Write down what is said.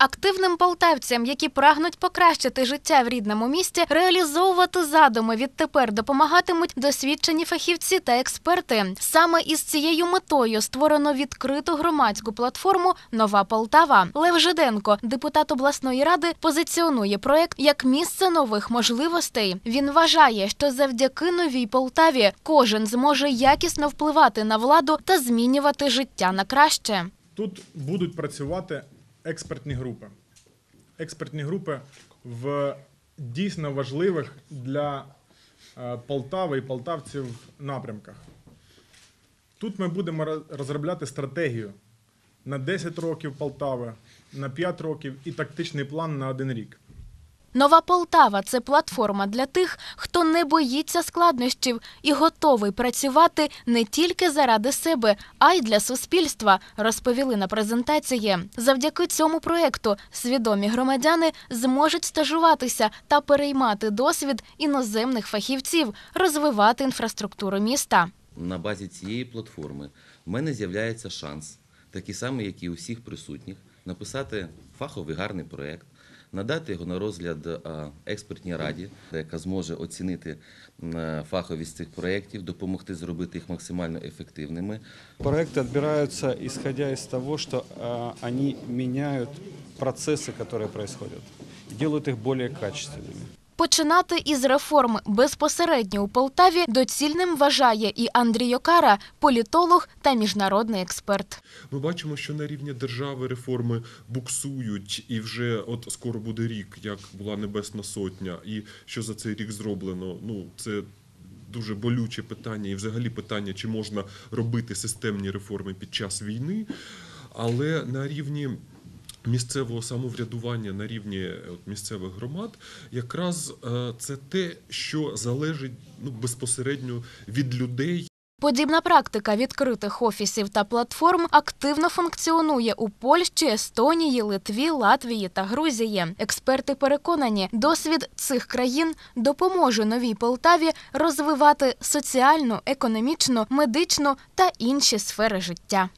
Активним полтавцям, які прагнуть покращити життя в рідному місті, реалізовувати задуми відтепер допомагатимуть досвідчені фахівці та експерти. Саме із цією метою створено відкриту громадську платформу Нова Полтава. Лев Жиденко, депутат обласної ради, позиціонує проект як місце нових можливостей. Він вважає, що завдяки новій Полтаві кожен зможе якісно впливати на владу та змінювати життя на краще. Тут будуть працювати експертні групи. Експертні групи в дійсно важливих для е, Полтави і полтавців напрямках. Тут ми будемо розробляти стратегію на 10 років Полтави, на 5 років і тактичний план на один рік. Нова Полтава це платформа для тих, хто не боїться складнощів і готовий працювати не тільки заради себе, а й для суспільства, розповіли на презентації. Завдяки цьому проекту свідомі громадяни зможуть стажуватися та переймати досвід іноземних фахівців, розвивати інфраструктуру міста. на базі цієї платформи в мене з'являється шанс, такий самий, як і у всіх присутніх, написати фаховий гарний проєкт, надати його на розгляд е, експертній раді, яка зможе оцінити м, фаховість цих проєктів, допомогти зробити їх максимально ефективними. Проекты отбираются исходя из того, что э, они меняют процессы, которые происходят, и делают их более качественными. Починати із реформ безпосередньо у Полтаві доцільним вважає і Андрій Окара, політолог та міжнародний експерт. Ми бачимо, що на рівні держави реформи буксують, і вже от скоро буде рік, як була Небесна Сотня, і що за цей рік зроблено. Ну це дуже болюче питання, і взагалі питання, чи можна робити системні реформи під час війни. Але на рівні місцевого самоврядування, на рівні е, місцевих громад, якраз е, це те, що залежить ну, безпосередньо від людей, Подібна практика відкритих офісів та платформ активно функціонує у Польщі, Естонії, Литві, Латвії та Грузії. Експерти переконані, досвід цих країн допоможе новій Полтаві розвивати соціальну, економічну, медичну та інші сфери життя.